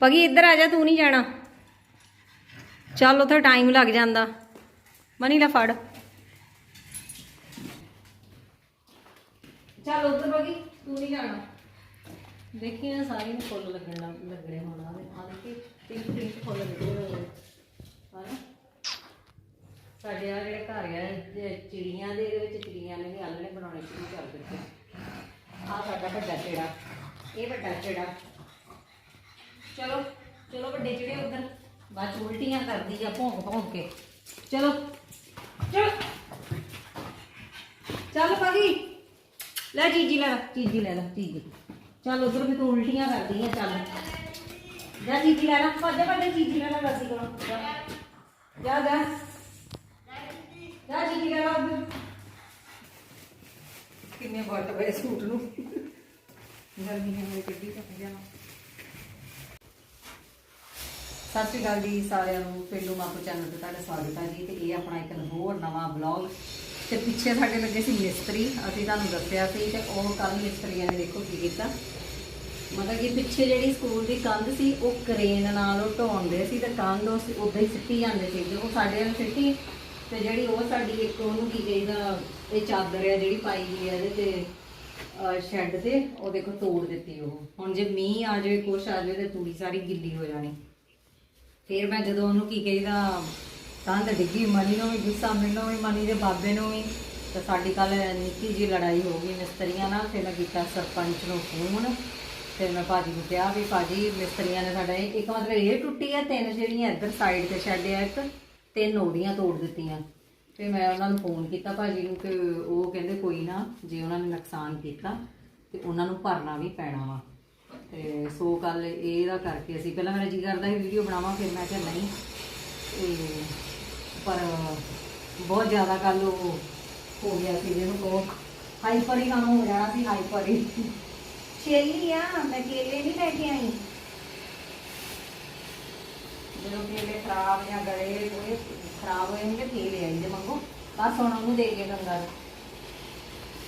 ਪਗੀ, ਇੱਧਰ ਆ ਜਾ, ਤੂੰ ਨਹੀਂ ਜਾਣਾ। ਚੱਲ, ਉਥੇ ਟਾਈਮ ਲੱਗ ਜਾਂਦਾ। ਮਨੀ ਲੈ ਫੜ। ਚੱਲ, ਉਧਰ ਪਗੀ, ਤੂੰ ਨਹੀਂ ਜਾਣਾ। ਦੇਖੀ ਨਾ ਸਾਰੀ ਨੂੰ ਫੁੱਲ ਲੱਗਣ ਲੱਗਣੇ ਹੁਣ ਆ ਦੇਖੀ, ਪਿੰਕ ਪਿੰਕ ਫੁੱਲ ਲੱਗੇ ਹੋਏ ਹਾਂ ਸਾਡੇ ਆ ਜਿਹੜੇ ਘਰ ਆ ਚਿੜੀਆਂ ਦੇ ਵਿੱਚ ਚਿੜੀਆਂ ਨੇ ਵੀ ਆਲਣੇ ਬਣਾਉਣੇ ਸ਼ੁਰੂ ਕਰ ਦਿੱਤੇ। ਆ ਸਾਡਾ ਵੱਡਾ ਚਿੜਾ ਇਹ ਵੱਡਾ ਚਿੜਾ ਚਲੋ ਚਲੋ ਵੱਡੇ ਚਿੜੇ ਉਧਰ ਬਾਅਦ ਚ ਉਲਟੀਆਂ ਕਰਦੀ ਆ ਭੌਂਕ ਭੌਂਕ ਕੇ। ਚਲੋ ਚਲ। ਚੱਲ ਪਗੀ ਲੈ ਚੀਜੀ ਲੈ ਲਾ, ਚੀਜੀ ਲੈ ਲੈ ਚੀਜੀ। ਚੱਲ ਉਧਰ ਵੀ ਤੂੰ ਉਲਟੀਆਂ ਕਰਦੀ ਆ ਚੱਲ। ਜਾ ਚੀਜੀ ਲੈ ਲੈ। ਵੱਡੇ ਵੱਡੇ ਚੀਜੀ ਲੈ ਲੈ ਰਸੀ ਕੋਲ। ਜਾ। ਜਾ ਜਾ। ਚੀਜੀ ਲੈ ਲਾ ਉਧਰ। ਕਿੰਨੇ ਵੱਟ ਪਏ ਸੂਟ ਨੂੰ। ਗਰਮੀ ਨੇ ਮੇਰੇ ਕੱਢੀ ਤਾਂ ਜਾਣਾ। ਸਤਿ ਸ਼੍ਰੀ ਅਕਾਲ ਜੀ ਸਾਰਿਆਂ ਨੂੰ, ਪਿੰਡੂ ਮਾਪੂ ਚੈਨਲ ਤੇ ਤੁਹਾਡਾ ਸਵਾਗਤ ਹੈ ਜੀ ਤੇ ਇਹ ਆਪਣਾ ਇੱਕ ਹੋਰ ਨਵਾਂ ਬਲੌਗ ਤੇ ਪਿੱਛੇ ਸਾਡੇ ਲੱਗੇ ਸੀ ਮਿਸਤਰੀ, ਅਸੀਂ ਤੁਹਾਨੂੰ ਦੱਸਿਆ ਸੀ ਤੇ ਉਹ ਕੱਲ ਮਿਸਤਰੀਆਂ ਨੇ ਦੇਖੋ ਕੀ ਕੀਤਾ। ਮਤਲਬ ਕਿ ਪਿੱਛੇ ਜਿਹੜੀ ਸਕੂਲ ਦੀ ਕੰਧ ਸੀ, ਉਹ ਕਰੇਨ ਨਾਲ ਉਹ ਢਾਉਂਦੇ ਸੀ ਤੇ ਕੰਧ ਉਹ ਉਦਾਂ ਹੀ ਸਿੱਟੀ ਜਾਂਦੇ ਸੀ। ਉਹ ਸਾਡੇ ਨਾਲ ਸਿੱਟੀ ਤੇ ਜਿਹੜੀ ਉਹ ਸਾਡੀ ਇੱਕ ਉਹਨੂੰ ਕੀ ਕਹੀਦਾ, ਇਹ ਚਾਦਰ ਹੈ ਜਿਹੜੀ ਪਾਈ ਗਈ ਹੈ ਇਹਦੇ ਤੇ ਸ਼ੈੱਡ ਤੇ, ਉਹ ਦੇਖੋ ਤੋੜ ਦਿੱਤੀ ਉਹ। ਹੁਣ ਜੇ ਮੀਂਹ ਆ ਜਾਵੇ, ਕੁਛ ਆ ਜਾਵੇ ਤੇ ਤੂੜੀ ਸਾਰੀ ਗਿੱਲੀ ਹੋ ਜਾਣੀ। ਫਿਰ ਮੈਂ ਜਦੋਂ ਉਹਨੂੰ ਕੀ ਕਹੀਦਾ ਕੰਧ ਡਿੱਗੀ ਮਨੀ ਨੂੰ ਵੀ, ਗੁੱਸਾ ਮੈਨੂੰ ਵੀ, ਮਨੀ ਦੇ ਬਾਬੇ ਨੂੰ ਵੀ। ਤੇ ਸਾਡੀ ਕੱਲ ਨਿੱਕੀ ਜੀ ਲੜਾਈ ਹੋ ਗਈ ਮਿਸਤਰੀਆਂ ਨਾਲ, ਫਿਰ ਮੈਂ ਕੀਤਾ ਸਰਪੰਚ ਨੂੰ ਫੋਨ। ਫਿਰ ਮੈਂ ਭਾਜੀ ਨੂੰ ਕਿਹਾ ਵੀ ਭਾਜੀ, ਮਿਸਤਰੀਆਂ ਨੇ ਸਾਡਾ ਇੱਕ ਮਤਲਬ ਇਹ ਟੁੱਟੀ ਆ, ਤਿੰਨ ਜਿਹੜੀਆਂ ਇੱਧਰ ਸਾਈਡ ਤੇ ਛੱਡਿਆ ਇੱਕ, ਤਿੰਨ ਉਹਦੀਆਂ ਤੋੜ ਦਿੱਤੀਆਂ। ਫਿਰ ਮੈਂ ਉਹਨਾਂ ਨੂੰ ਫੋਨ ਕੀਤਾ ਭਾਜੀ ਨੂੰ ਕਿ ਉਹ ਕਹਿੰਦੇ ਕੋਈ ਨਾ, ਜੇ ਉਹਨਾਂ ਨੇ ਨੁਕਸਾਨ ਕੀਤਾ, ਤੇ ਉਹਨਾਂ ਨੂੰ ਭਰਨਾ ਵੀ ਪੈਣਾ ਵਾ। ਤੇ ਸੋ ਕੱਲ ਇਹਦਾ ਕਰਕੇ ਅਸੀਂ, ਪਹਿਲਾਂ ਮੇਰਾ ਜੀ ਕਰਦਾ ਸੀ ਵੀਡੀਓ ਬਣਾਵਾਂ, ਫਿਰ ਮੈਂ ਕਿਹਾ ਨਹੀਂ। ਤੇ ਪਰ ਬਹੁਤ ਜ਼ਿਆਦਾ ਕੱਲ ਉਹ ਹੋ ਗਿਆ ਸੀ ਜਿਹਨੂੰ ਕੋ ਹਾਈਪਰ ਹੀ ਕੰਮ ਹੋ ਜਾਣਾ ਸੀ ਹਾਈਪਰ ਹੀ। ਛੇਲੀ ਆ, ਮੈਂ ਕੇਲੇ ਨਹੀਂ ਲੈ ਕੇ ਆਈ। ਜਦੋਂ ਕੇਲੇ ਖਰਾਬ ਜਾਂ ਗਲੇ ਕੋਈ ਖਰਾਬ ਹੋਏ ਹੋਣਗੇ ਫੇਰ ਲੈ ਆਈ ਜੇ ਮੰਗੋ। ਬਸ ਹੁਣ ਉਹਨੂੰ ਦੇ ਕੇ ਗੰਗਾ। ਨੂੰ।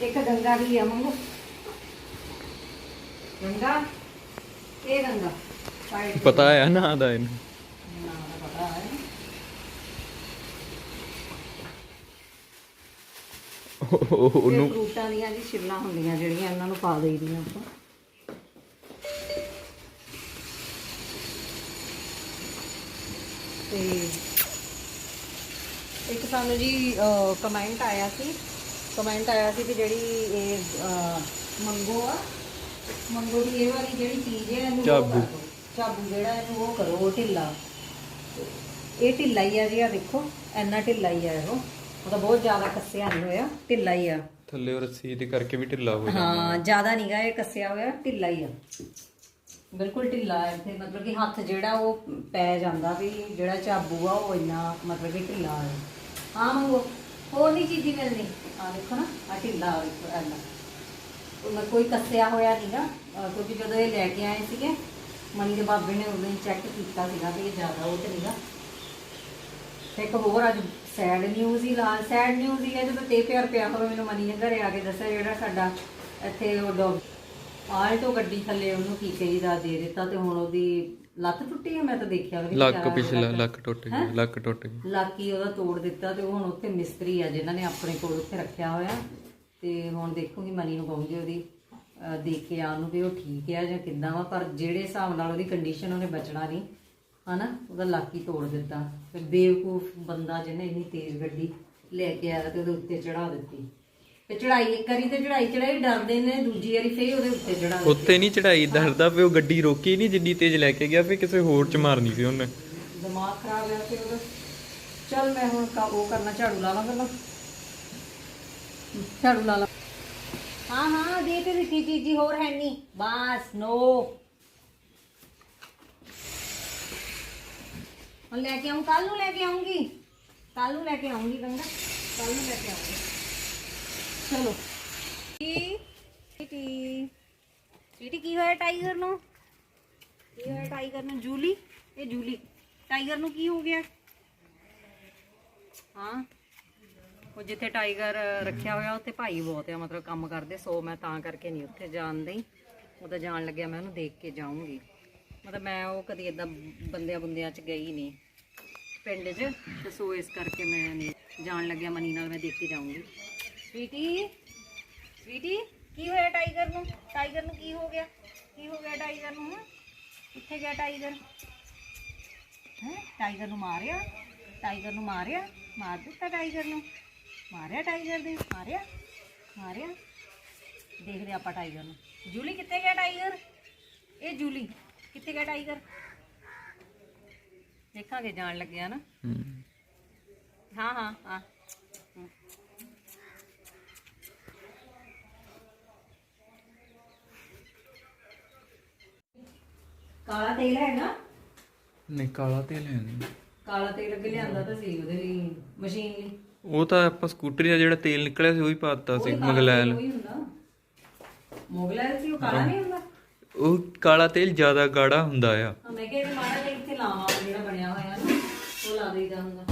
ਇੱਕ ਗੰਗਾ ਵੀ ਆ ਮੰਗੋ। ਗੰਗਾ? ਇਹ ਗੰਗਾ ਸਾਈਡ। ਪਤਾ ਹੈ ਨਾ ਦਾ ਇਹਨੂੰ। ਪਤਾ ਹੈ। ਉਹ- ਉਹ- ਉਹਨੂੰ ਫਰੂਟਾਂ ਦੀਆਂ ਜੀ ਛਿੱਲਾਂ ਹੁੰਦੀਆਂ ਜਿਹੜੀਆਂ ਇਹਨਾਂ ਨੂੰ ਪਾ ਦੇਈਦੀਆਂ ਆਪਾਂ। ਤੇ ਇੱਕ ਸਾਨੂੰ ਜੀ ਕਮੈਂਟ ਆਇਆ ਸੀ। ਕਮੈਂਟ ਆਇਆ ਸੀ ਕਿ ਜਿਹੜੀ ਇਹ ਅਹ, ਮੰਗੋ ਆ ਮੰਗੋ ਦੀ ਇਹ ਵਾਲੀ ਜਿਹੜੀ ਚੀਜ਼ ਹੈ ਇਹਨੂੰ ਉਹ ਝਾਬੂ। ਕਰ ਦਿਓ। ਝਾਬੂ ਜਿਹੜਾ ਇਹਨੂੰ ਉਹ ਕਰੋ ਉਹ ਢਿੱਲਾ। ਇਹ ਢਿੱਲਾ ਹੀ ਆ ਜੀ ਆ ਦੇਖੋ ਇੰਨਾ ਢਿੱਲਾ ਹੀ ਆ ਇਹ। ਉਹਦਾ ਬਹੁਤ ਜ਼ਿਆਦਾ ਕੱਸਿਆ ਨਹੀਂ ਹੋਇਆ ਢਿੱਲਾ ਹੀ ਆ। ਥੱਲੇ ਉਹ ਰੱਸੀ ਦੇ ਕਰਕੇ ਵੀ ਢਿੱਲਾ ਹੋ ਜਾਂਦਾ। ਹਾਂ ਜ਼ਿਆਦਾ ਨਹੀਂਗਾ ਇਹ ਕੱਸਿਆ ਹੋਇਆ ਢਿੱਲਾ ਹੀ ਆ। ਬਿਲਕੁਲ ਢਿੱਲਾ ਹੈ ਮਤਲਬ ਕਿ ਹੱਥ ਜਿਹੜਾ ਉਹ ਪੈ ਜਾਂਦਾ ਵੀ ਜਿਹੜਾ ਚਾਬੂ ਆ ਉਹ ਇੰਨਾ ਮਤਲਬ ਕਿ ਢਿੱਲਾ ਹੈ ਹਾਂ ਮੰਗੋ ਹੋਰ ਨਹੀਂ ਚੀਜ਼ੀ ਮਿਲਣੀ। ਆ ਦੇਖੋ ਨਾ ਆ ਢਿੱਲਾ ਆ ਦੇਖੋ ਇੰਨਾ। ਕੋਈ ਕੱਸਿਆ ਹੋਇਆ ਨਹੀਂਗਾ ਕਿਉਂਕਿ ਜਦੋਂ ਇਹ ਲੈ ਕੇ ਆਏ ਸੀਗੇ ਮਨੀ ਦੇ ਬਾਬੇ ਨੇ ਉਦੋਂ ਹੀ ਚੈੱਕ ਕੀਤਾ ਸੀਗਾ ਵੀ ਇਹ ਜ਼ਿਆਦਾ ਉਹ ਤੇ ਨਹੀਂਗਾ ਤੇ ਇੱਕ ਹੋਰ ਅੱਜ ਸੈਡ ਨਿਊਜ਼ ਹੀ ਲਾ ਸੈਡ ਨਿਊਜ਼ ਹੀ ਹੈ ਜਦੋਂ ਤੇ ਪਿਆਰ ਪਿਆ ਹੋਵੇ ਮੈਨੂੰ ਮਨੀ ਨੇ ਘਰੇ ਆ ਕੇ ਦੱਸਿਆ ਜਿਹੜਾ ਸਾਡਾ ਇੱਥੇ ਉਹ ਡੌਗ ਆਲਟੋ ਗੱਡੀ ਥੱਲੇ ਉਹਨੂੰ ਕੀ ਕਹੀਦਾ ਦੇ ਦਿੱਤਾ ਤੇ ਹੁਣ ਉਹਦੀ ਲੱਤ ਟੁੱਟੀ ਹੈ ਮੈਂ ਤਾਂ ਦੇਖਿਆ ਵੀ ਲੱਕ ਪਿਛਲਾ ਲੱਕ- ਟੁੱਟ ਗਿਆ ਲੱਕ ਟੁੱਟ ਗਿਆ ਲੱਕ ਹੀ ਉਹਦਾ ਤੋੜ ਦਿੱਤਾ ਤੇ ਹੁਣ ਉੱਥੇ ਮਿਸਤਰੀ ਆ ਜਿਨ੍ਹਾਂ ਨੇ ਆਪਣੇ ਕੋਲ ਉੱਥੇ ਰੱਖਿਆ ਹੋਇਆ। ਤੇ ਹੁਣ ਦੇਖੂਗੀ ਮਨੀ ਨੂੰ ਕਹੂੰਗੀ ਉਹਦੀ ਅਹ, ਦੇਖ ਕੇ ਆਉਣ ਨੂੰ ਵੀ ਉਹ ਠੀਕ ਹੈ ਜਾਂ ਕਿੱਦਾਂ ਵਾ ਪਰ ਜਿਹੜੇ ਹਿਸਾਬ ਨਾਲ ਉਹਦੀ ਕੰਡੀਸ਼ਨ ਉਹਨੇ ਬਚਣਾ ਨਹੀਂ ਹਨਾ ਉਹਦਾ ਲੱਕ ਹੀ ਤੋੜ ਦਿੱਤਾ। ਫਿਰ ਬੇਵਕੂਫ ਬੰਦਾ ਜਿਹਨੇ ਇੰਨੀ ਤੇਜ਼ ਗੱਡੀ ਲੈ ਕੇ ਆਇਆ ਤੇ ਉਹਦੇ ਉੱਤੇ ਚੜਾ ਦਿੱਤੀ। ਤੇ ਚੜਾਈ ਇੱਕ ਵਾਰੀ ਤੇ ਚੜਾਈ ਚੜਾਈ ਡਰਦੇ ਨੇ ਦੂਜੀ ਵਾਰੀ ਫੇਰ ਉਹਦੇ ਉੱਤੇ ਚੜਾ ਦਿੱਤੀ। ਉੱਤੇ ਨਹੀਂ ਚੜਾਈ ਡਰਦਾ ਪਿਓ ਗੱਡੀ ਰੋਕੀ ਨਹੀਂ ਜਿੰਨੀ ਤੇਜ਼ ਲੈ ਕੇ ਗਿਆ ਫੇ ਕਿਸੇ ਹੋਰ ਚ ਮਾਰਨੀ ਸੀ ਉਹਨੇ। ਦਿਮਾਗ ਖਰਾਬ ਹੈ ਫਿਰ ਉਹਦਾ। ਚੱਲ ਮੈਂ ਹੁਣ ਕਾ ਉਹ ਕਰਨਾ ਝਾੜੂ ਲਾ ਲਾਂ ਪਹਿਲਾਂ। ਝਾੜੂ ਲਾ ਲਾਂ ਹਾਂ ਹਾਂ ਦੇ ਤੇ ਦਿੱਤੀ ਚੀਜ਼ੀ ਹੋਰ ਹੈ ਨਹੀਂ ਬਸ ਨੋ ਹੁਣ ਲੈ ਕੇ ਆਉਂ ਕੱਲ ਨੂੰ ਲੈ ਕੇ ਆਉਂਗੀ ਕੱਲ ਨੂੰ ਲੈ ਕੇ ਆਉਂਗੀ ਗੰਗਾ ਕੱਲ ਨੂੰ ਲੈ ਕੇ ਆਉਂਗੀ ਚਲੋ ਕੀ ਸਵੀਟੀ ਸਵੀਟੀ ਕੀ ਹੋਇਆ ਟਾਈਗਰ ਨੂੰ ਕੀ ਹੋਇਆ ਟਾਈਗਰ ਨੂੰ ਜੂਲੀ ਇਹ ਜੂਲੀ ਟਾਈਗਰ ਨੂੰ ਕੀ ਹੋ ਗਿਆ ਹਾਂ ਉਹ ਜਿੱਥੇ ਟਾਈਗਰ ਰੱਖਿਆ ਹੋਇਆ, ਉੱਥੇ ਭਾਈ ਬਹੁਤ ਆ, ਮਤਲਬ ਕੰਮ ਕਰਦੇ, ਸੋ ਮੈਂ ਤਾਂ ਕਰਕੇ ਨਹੀਂ ਉੱਥੇ ਜਾਣ ਦਈ। ਉਹ ਤਾਂ ਜਾਣ ਲੱਗਿਆ, ਮੈਂ ਉਹਨੂੰ ਦੇਖ ਕੇ ਜਾਊਂਗੀ। ਮਤਲਬ ਮੈਂ ਉਹ ਕਦੀ ਇਦਾਂ ਬੰਦਿਆਂ ਬੰਦਿਆਂ 'ਚ ਗਈ ਨਹੀਂ। ਪਿੰਡ 'ਚ, ਤੇ ਸੋ ਇਸ ਕਰਕੇ ਮੈਂ ਨਹੀਂ ਜਾਣ ਲੱਗਿਆ, ਮਨੀ ਨਾਲ ਮੈਂ ਦੇਖ ਕੇ ਜਾਊਂਗੀ। ਸਵੀਟੀ? ਸਵੀਟੀ? ਕੀ ਹੋਇਆ ਟਾਈਗਰ ਨੂੰ? ਟਾਈਗਰ ਨੂੰ ਕੀ ਹੋ ਗਿਆ? ਕੀ ਹੋ ਗਿਆ ਟਾਈਗਰ ਨੂੰ? ਕਿੱਥੇ ਗਿਆ ਟਾਈਗਰ? ਹੈ? ਟਾਈਗਰ ਨੂੰ ਮਾਰਿਆ? ਟਾਈਗਰ ਨੂੰ ਮਾਰਿਆ? ਮਾਰ ਦਿੱਤਾ ਟਾਈਗਰ ਨੂੰ? ਮਾਰਿਆ ਟਾਈਗਰ ਦੇ ਮਾਰਿਆ? ਮਾਰਿਆ? ਦੇਖਦੇ ਆਪਾਂ ਟਾਈਗਰ ਨੂੰ। ਜੂਲੀ ਕਿੱਥੇ ਗਿਆ ਟਾਈਗਰ ਇਹ ਜੂਲੀ ਕਿੱਥੇ ਗਿਆ ਟਾਈਗਰ ਦੇਖਾਂਗੇ ਜਾਣ ਲੱਗਿਆ ਨਾ। ਹੂੰ। ਹਾਂ ਹਾਂ। ਕਾਲਾ ਤੇਲ ਹੈਗਾ ਨਹੀਂ ਕਾਲਾ ਤੇਲ ਹੈ ਨਹੀਂ। ਕਾਲਾ ਤੇਲ ਅੱਗੇ ਲਿਆਂਦਾ ਤਾਂ ਸੀ ਉਹਦੇ ਲਈ ਮਸ਼ੀਨ ਲਈ। ਉਹ ਤਾਂ ਆਪਾਂ ਸਕੂਟਰੀ ਦਾ ਜਿਹੜਾ ਤੇਲ ਨਿਕਲਿਆ ਸੀ ਉਹ ਹੀ ਪਾਤਾ ਸੀ ਮਗਲੈਲ। ਸੀ ਉਹ ਕਾਲਾ ਨਹੀਂ ਹੁੰਦਾ? ਉਹ ਕਾਲਾ ਤੇਲ ਜ਼ਿਆਦਾ ਗਾੜਾ ਹੁੰਦਾ ਆ। ਹਾਂ, ਮੈਂ ਕਿਹਾ ਇਹ ਮਾੜਾ ਜਿਹਾ ਇੱਥੇ ਲਾਵਾਂ ਜਿਹੜਾ ਬਣਿਆ ਹੋਇਆ ਨਾ ਉਹ ਲਾ ਦੇਈਦਾ ਹੁੰਦਾ।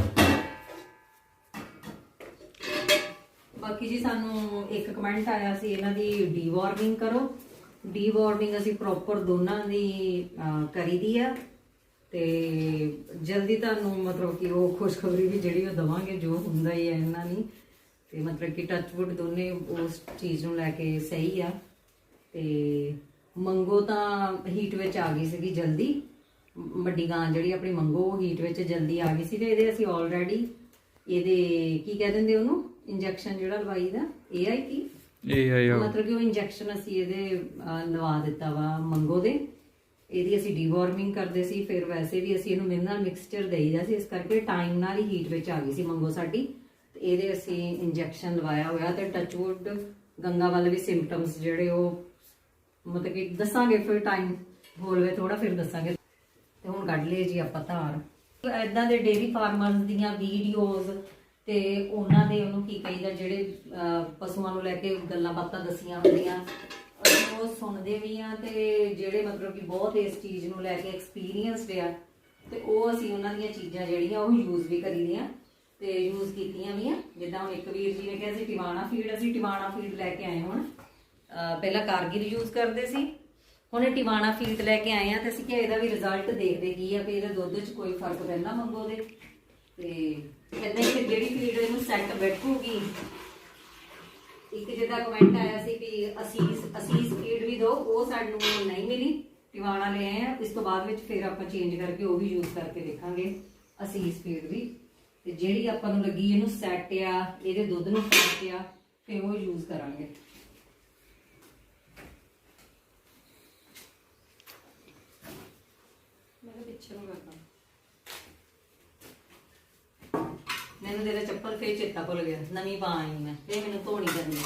ਬਾਕੀ ਜੀ ਸਾਨੂੰ ਇੱਕ ਕਮੈਂਟ ਆਇਆ ਸੀ ਇਹਨਾਂ ਦੀ ਡੀਵਾਰਮਿੰਗ ਕਰੋ। ਡੀਵਾਰਮਿੰਗ ਅਸੀਂ ਪ੍ਰੋਪਰ ਦੋਨਾਂ ਦੀ ਕਰੀਦੀ ਆ। ਤੇ ਜਲਦੀ ਤੁਹਾਨੂੰ ਮਤਲਬ ਕਿ ਉਹ ਖੁਸ਼ਖਬਰੀ ਵੀ ਜਿਹੜੀ ਉਹ ਦਵਾਂਗੇ ਜੋ ਹੁੰਦਾ ਹੀ ਹੈ ਇਹਨਾਂ ਨਹੀਂ ਤੇ ਮਤਲਬ ਕਿ ਟੱਚਵੁੱਡ ਦੋਨੇ ਉਸ ਚੀਜ਼ ਨੂੰ ਲੈ ਕੇ ਸਹੀ ਆ। ਤੇ ਮੰਗੋ ਤਾਂ ਹੀਟ ਵਿੱਚ ਆ ਗਈ ਸੀਗੀ ਜਲਦੀ। ਵੱਡੀ ਗਾਂ ਜਿਹੜੀ ਆਪਣੀ ਮੰਗੋ ਹੀਟ ਵਿੱਚ ਜਲਦੀ ਆ ਗਈ ਸੀ ਤੇ ਇਹਦੇ ਅਸੀਂ ਆਲਰੇਡੀ ਇਹਦੇ ਕੀ ਕਹਿ ਦਿੰਦੇ ਉਹਨੂੰ? ਇੰਜੈਕਸ਼ਨ ਜਿਹੜਾ ਲਵਾਈ ਦਾ ਏਆਈ ਹੈ ਆ। ਮਤਲਬ ਕਿ ਉਹ ਇੰਜੈਕਸ਼ਨ ਅਸੀਂ ਇਹਦੇ ਲਵਾ ਦਿੱਤਾ ਵਾ ਮੰਗੋ ਦੇ। ਇਹਦੀ ਅਸੀਂ ਡੀਵਾਰਮਿੰਗ ਕਰਦੇ ਸੀ, ਫਿਰ ਵੈਸੇ ਵੀ ਅਸੀਂ ਇਹਨੂੰ ਮਿਨਰਲ ਮਿਕਸਚਰ ਦੇਈਦਾ ਸੀ, ਇਸ ਕਰਕੇ ਟਾਈਮ ਨਾਲ ਹੀ ਹੀਟ ਵਿੱਚ ਆ ਗਈ ਸੀ ਮੰਗੋ ਸਾਡੀ। ਤੇ ਇਹਦੇ ਅਸੀਂ ਇੰਜੈਕਸ਼ਨ ਲਵਾਇਆ ਹੋਇਆ ਤੇ ਟੱਚਵੁੱਡ ਗੰਗਾ ਵੱਲ ਵੀ ਸਿੰਪਟਮਸ ਜਿਹੜੇ ਉਹ, ਮਤਲਬ ਕਿ ਦੱਸਾਂਗੇ ਫਿਰ ਟਾਈਮ ਹੋਲਵੇ ਥੋੜਾ ਫਿਰ ਦੱਸਾਂਗੇ। ਤੇ ਹੁਣ ਕੱਢ ਲਏ ਜੀ ਆਪਾਂ ਧਾਰ। ਐਦਾਂ ਦੇ ਡੇਰੀ ਫਾਰਮਰਸ ਦੀਆਂ ਵੀਡੀਓਜ਼ ਤੇ ਉਹਨਾਂ ਦੇ ਉਹਨੂੰ ਕੀ ਕਹੀਦਾ, ਜਿਹੜੇ ਪਸ਼ੂਆਂ ਨੂੰ ਲੈ ਕੇ ਗੱਲਾਂ ਬਾਤਾਂ ਦਸੀਆਂ ਹੁੰਦੀਆਂ। ਉਹ ਸੁਣਦੇ ਵੀ ਆ ਤੇ ਜਿਹੜੇ ਮਤਲਬ ਕਿ ਬਹੁਤ ਇਸ ਚੀਜ਼ ਨੂੰ ਲੈ ਕੇ ਐਕਸਪੀਰੀਅੰਸਡ ਆ, ਤੇ ਉਹ ਅਸੀਂ ਉਹਨਾਂ ਦੀਆਂ ਚੀਜ਼ਾਂ ਜਿਹੜੀਆਂ ਉਹ ਯੂਜ਼ ਵੀ ਕਰੀਦੀਆਂ ਤੇ ਯੂਜ਼ ਕੀਤੀਆਂ ਵੀ ਆ। ਜਿੱਦਾਂ ਹੁਣ ਇੱਕ ਵੀਰ ਜੀ ਨੇ ਕਿਹਾ ਸੀ, ਟਿਵਾਣਾ ਫੀਡ ਅਸੀਂ ਟਿਵਾਣਾ ਫੀਡ ਲੈ ਕੇ ਆਏ ਹੁਣ। ਪਹਿਲਾਂ ਕਾਰਗਿਲ ਯੂਜ਼ ਕਰਦੇ ਸੀ। ਹੁਣ ਟਿਵਾਣਾ ਫੀਡ ਲੈ ਕੇ ਆਏ ਆ ਤੇ ਅਸੀਂ ਕਿ ਇਹਦਾ ਵੀ ਰਿਜ਼ਲਟ ਦੇਖਦੇ ਕੀ ਆ ਵੀ ਇਹਦੇ ਦੁੱਧ 'ਚ ਕੋਈ ਫ਼ਰਕ ਪੈਂਦਾ ਮੰਗੋ ਦੇ। ਤੇ ਇਦਾਂ ਹੀ ਜਿਹੜੀ ਫੀਡ ਇਹਨੂੰ ਸੈੱਟ ਬੈਠੂਗੀ ਇੱਕ ਜਿਹਦਾ ਕਮੈਂਟ ਆਇਆ ਸੀ ਵੀ ਅਸੀਸ ਅਸੀਸ ਫੀਡ ਵੀ ਦਿਓ, ਉਹ ਸਾਨੂੰ ਨਹੀਂ ਮਿਲੀ ਟਿਵਾਣਾ ਲੈ ਆਏ ਆ। ਇਸ ਤੋਂ ਬਾਅਦ ਵਿੱਚ ਫਿਰ ਆਪਾਂ ਚੇਂਜ ਕਰਕੇ ਉਹ ਵੀ ਯੂਜ਼ ਕਰਕੇ ਦੇਖਾਂਗੇ ਅਸੀਸ ਫੀਡ ਵੀ। ਤੇ ਜਿਹੜੀ ਆਪਾਂ ਨੂੰ ਲੱਗੀ ਇਹਨੂੰ ਸੈਟ ਆ, ਇਹਦੇ ਦੁੱਧ ਨੂੰ ਫ਼ਰਕ ਆ, ਫਿਰ ਉਹ ਯੂਜ਼ ਕਰਾਂਗੇ। ਮੈਂ ਪਿੱਛੇ ਨੂੰ ਕਰਦਾ। ਮੈਨੂੰ ਤੇਰਾ ਚੱਪਲ ਫੇਰ ਚੇਤਾ ਭੁੱਲ ਗਿਆ ਨਵੀਂ ਪਾ ਆਈ ਮੈਂ ਫੇਰ ਮੈਨੂੰ ਧੋਣੀ ਕਰਨੀ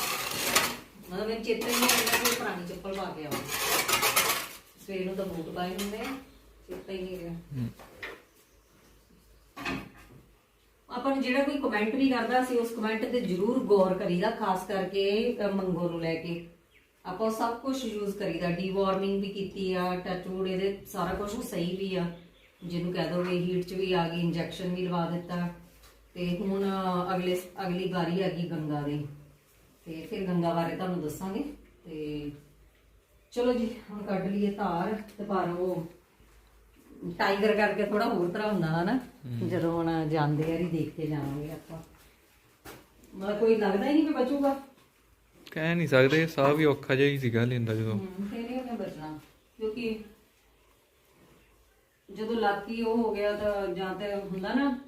ਮਤਲਬ ਮੈਨੂੰ ਚੇਤਾ ਹੀ ਨਹੀਂ ਆਇਆ ਕਿ ਪੁਰਾਣੀ ਚੱਪਲ ਪਾ ਕੇ ਆਵਾਂ। ਸਵੇਰ ਨੂੰ ਤਾਂ ਬੂਟ ਪਾਏ ਹੁੰਦੇ ਆ ਚੇਤਾ ਹੀ ਨਹੀਂ ਰਿਹਾ। ਆਪਾਂ ਨੂੰ ਜਿਹੜਾ ਕੋਈ ਕਮੈਂਟ ਵੀ ਕਰਦਾ ਸੀ ਉਸ ਕਮੈਂਟ ਤੇ ਜ਼ਰੂਰ ਗੌਰ ਕਰੀਦਾ ਖਾਸ ਕਰਕੇ ਮੰਗੋ ਨੂੰ ਲੈ ਕੇ। ਆਪਾਂ ਉਹ ਸਭ ਕੁਝ ਯੂਜ਼ ਕਰੀਦਾ ਡੀਵਾਰਮਿੰਗ ਵੀ ਕੀਤੀ ਆ ਟੱਚਵੁੱਡ ਇਹਦੇ ਸਾਰਾ ਕੁਝ ਸਹੀ ਵੀ ਆ। ਜਿਹਨੂੰ ਕਹਿ ਦੋ ਵੀ ਹੀਟ ਚ ਵੀ ਆ ਗਈ ਇੰਜੈਕਸ਼ਨ ਵੀ ਲਵਾ ਦਿੱਤਾ। ਤੇ ਹੁਣ ਅਗਲੇ ਅਗਲੀ ਵਾਰੀ ਆ ਗਈ ਗੰਗਾ ਦੀ। ਤੇ ਫਿਰ ਗੰਗਾ ਬਾਰੇ ਤੁਹਾਨੂੰ ਦੱਸਾਂਗੇ। ਤੇ ਚਲੋ ਜੀ ਹੁਣ ਕੱਢ ਲਈਏ ਧਾਰ ਤੇ ਪਰ ਉਹ ਟਾਈਗਰ ਕਰਕੇ ਥੋੜਾ ਹੋਰ ਤਰ੍ਹਾਂ ਹੁੰਦਾ ਵਾ ਨਾ ਜਦੋਂ ਹੁਣ ਜਾਂਦੇ ਆ ਹੀ ਦੇਖ ਕੇ ਜਾਵਾਂਗੇ ਆਪਾਂ। ਮਤਲਬ ਕੋਈ ਲੱਗਦਾ ਹੀ ਨਹੀਂ ਕਿ ਬਚੂਗਾ। ਕਹਿ ਨਹੀਂ ਸਕਦੇ ਸਾਹ ਵੀ ਔਖਾ ਜਿਹਾ ਹੀ ਸੀਗਾ ਲੈਂਦਾ ਜਦੋਂ। ਨਹੀਂ ਉਹਨੇ ਬਚਣਾ। ਕਿਉਂਕਿ ਜਦੋਂ ਲੱਕੀ ਉਹ ਹੋ ਗਿਆ ਤਾਂ ਜਾਂ ਤੇ ਹੁੰਦਾ ਨਾ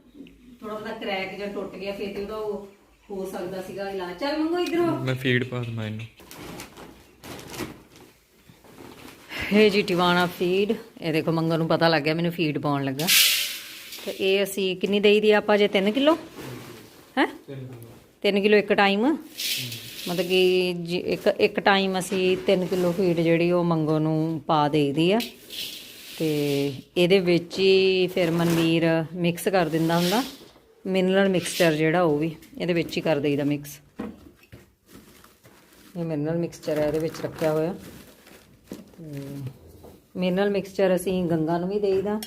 ਥੋੜਾ ਬਹੁਤਾ ਕ੍ਰੈਕ ਜਾਂ ਟੁੱਟ ਗਿਆ ਫਿਰ ਤੇ ਉਹਦਾ ਉਹ ਹੋ ਸਕਦਾ ਸੀਗਾ ਇਲਾਜ। ਚੱਲ ਮੰਗੋ ਇਧਰੋਂ। ਮੈਂ ਫੀਡ ਪਾ ਦਮਾ ਇਹਨੂੰ। ਇਹ ਜੀ ਟਿਵਾਣਾ ਫੀਡ ਇਹ ਦੇਖੋ ਮੰਗੋ ਨੂੰ ਪਤਾ ਲੱਗ ਗਿਆ ਮੈਨੂੰ ਫੀਡ ਪਾਉਣ ਲੱਗਾ। ਤੇ ਇਹ ਅਸੀਂ ਕਿੰਨੀ ਦੇਈ ਦੀ ਆਪਾਂ ਜੇ? 3 ਕਿਲੋ? ਹੈ? 3 ਕਿਲੋ। ਇੱਕ ਟਾਈਮ? ਮਤਲਬ ਕਿ ਇੱਕ ਇੱਕ ਟਾਈਮ ਅਸੀਂ 3 ਕਿਲੋ ਫੀਡ ਜਿਹੜੀ ਉਹ ਮੰਗੋ ਨੂੰ ਪਾ ਦੇਈਦੀ ਆ। ਤੇ ਇਹਦੇ ਵਿੱਚ ਹੀ ਫਿਰ ਮਨਵੀਰ ਮਿਕਸ ਕਰ ਦਿੰਦਾ ਹੁੰਦਾ। ਮਿਨਰਲ ਮਿਕਸਚਰ ਜਿਹੜਾ ਉਹ ਵੀ ਇਹਦੇ ਵਿੱਚ ਹੀ ਕਰ ਦੇਈਦਾ ਮਿਕਸ ਇਹ ਮਿਨਰਲ ਮਿਕਸਚਰ ਹੈ ਇਹਦੇ ਵਿੱਚ ਰੱਖਿਆ ਹੋਇਆ। ਮਿਨਰਲ ਮਿਕਸਚਰ ਅਸੀਂ ਗੰਗਾ ਨੂੰ ਵੀ ਦੇਈਦਾ।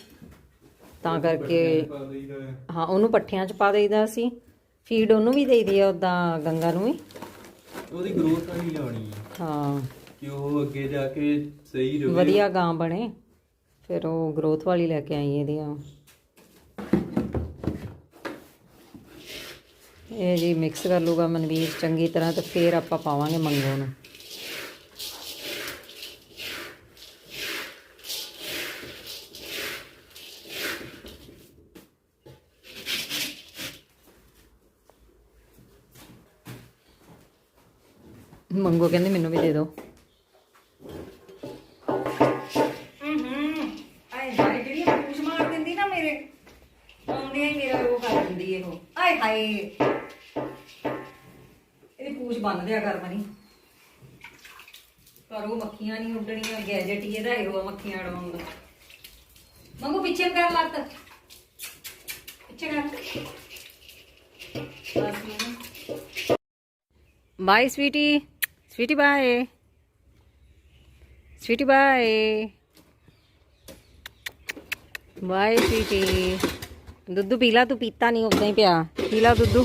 ਤਾਂ ਕਰਕੇ ਹਾਂ। ਉਹਨੂੰ ਪੱਠਿਆਂ 'ਚ ਪਾ ਦੇਈਦਾ ਅਸੀਂ। ਫੀਡ ਉਹਨੂੰ ਵੀ ਦੇਈਦੀ ਆ ਉਦਾਂ ਗੰਗਾ ਨੂੰ ਵੀ। ਉਹਦੀ ਗਰੋਥ ਆਈ ਲਾਉਣੀ ਹੈ ਹਾਂ। ਕਿ ਉਹ ਅੱਗੇ ਜਾ ਕੇ ਸਹੀ ਰਹੇ। ਵਧੀਆ ਗਾਂ ਬਣੇ। ਫਿਰ ਉਹ ਗਰੋਥ ਵਾਲੀ ਲੈ ਕੇ ਆਈ ਇਹਦੀਆਂ ਇਹ ਜੀ ਮਿਕਸ ਕਰ ਲੂਗਾ ਮਨਵੀਰ, ਚੰਗੀ ਤਰ੍ਹਾਂ ਤੇ ਫਿਰ ਆਪਾਂ ਪਾਵਾਂਗੇ ਮੰਗੋ ਨੂੰ। ਮੰਗੋ ਕਹਿੰਦੇ ਮੈਨੂੰ ਵੀ ਦੇ ਦਿਓ। ਆਏ ਹਾਏ। ਬੰਨ ਦਿਆ ਕਰ ਮਨੀ। ਪਰ ਉਹ ਮੱਖੀਆਂ ਨਹੀਂ ਉੱਡਣੀਆਂ ਗੈਜਟ ਹੀ ਇਹਦਾ ਇਹੋ ਆ ਮੱਖੀਆਂ ਉਡਾਉਣ ਦਾ। ਪਿੱਛੇ ਕਰ ਲੱਤ। ਪਿੱਛੇ ਕਰ। Bye sweetie sweetie bye sweetie bye bye sweetie ਦੁੱਧ ਪੀਲਾ ਤੂੰ ਪੀਤਾ ਨਹੀਂ ਉਦਾਂ ਹੀ ਪਿਆ। ਪੀਲਾ ਦੁੱਧ।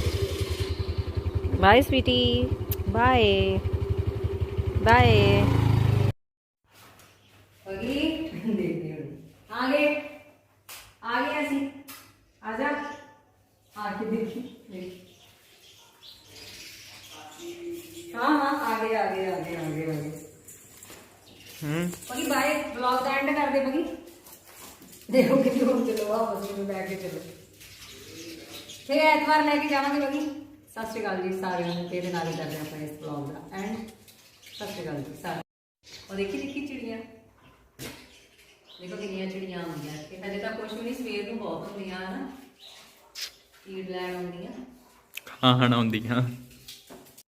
Bye sweetie bye. बाय। आगे। आगे ऐसी। आजा। आगे देखिए। हाँ हाँ आगे आगे आगे आगे आगे। हम्म। पगी बाय। ब्लॉग का एंड कर दे पगी। देखो कितने चलो वापस बैठ के चलो। फिर एतवार लेके जाना पगी? ਸਤਿ ਸ਼੍ਰੀ ਅਕਾਲ ਜੀ ਸਾਰਿਆਂ ਨੂੰ ਤੇ ਨਾਲ ਹੀ ਕਰਦੇ ਆਪਾਂ ਇਸ ਬਲੌਗ ਦਾ। ਐਂਡ ਸਤਿ ਸ਼੍ਰੀ ਅਕਾਲ ਜੀ ਸਾਰੇ ਉਹ ਦੇਖੀ ਦੇਖੀ ਚਿੜੀਆਂ? ਦੇਖੋ ਕਿੰਨੀਆਂ ਚਿੜੀਆਂ ਆਉਂਦੀਆਂ ਕਿ ਹਜੇ ਤਾਂ ਕੁਝ ਵੀ ਨਹੀਂ, ਸਵੇਰ ਨੂੰ ਬਹੁਤ ਹੁੰਦੀਆਂ, ਹਨ? ਕੀੜ ਲੈਣ ਆਉਂਦੀਆਂ। ਖਾਣ ਆਉਂਦੀਆਂ।